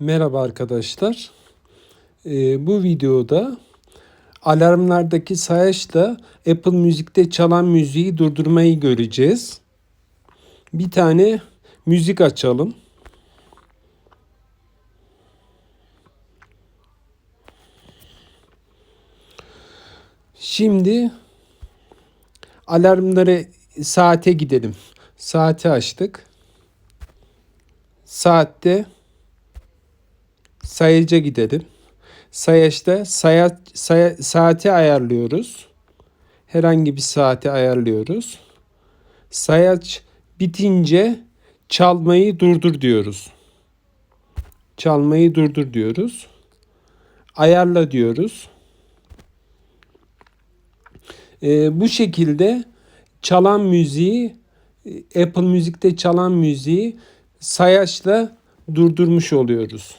Merhaba arkadaşlar. Ee, bu videoda alarmlardaki sayaçla Apple Müzik'te çalan müziği durdurmayı göreceğiz. Bir tane müzik açalım. Şimdi alarmları saate gidelim. Saati açtık. Saatte sayaca gidelim. Sayaçta saya, saya, saati ayarlıyoruz. Herhangi bir saati ayarlıyoruz. Sayaç bitince çalmayı durdur diyoruz. Çalmayı durdur diyoruz. Ayarla diyoruz. Ee, bu şekilde çalan müziği Apple Müzik'te çalan müziği sayaçla durdurmuş oluyoruz.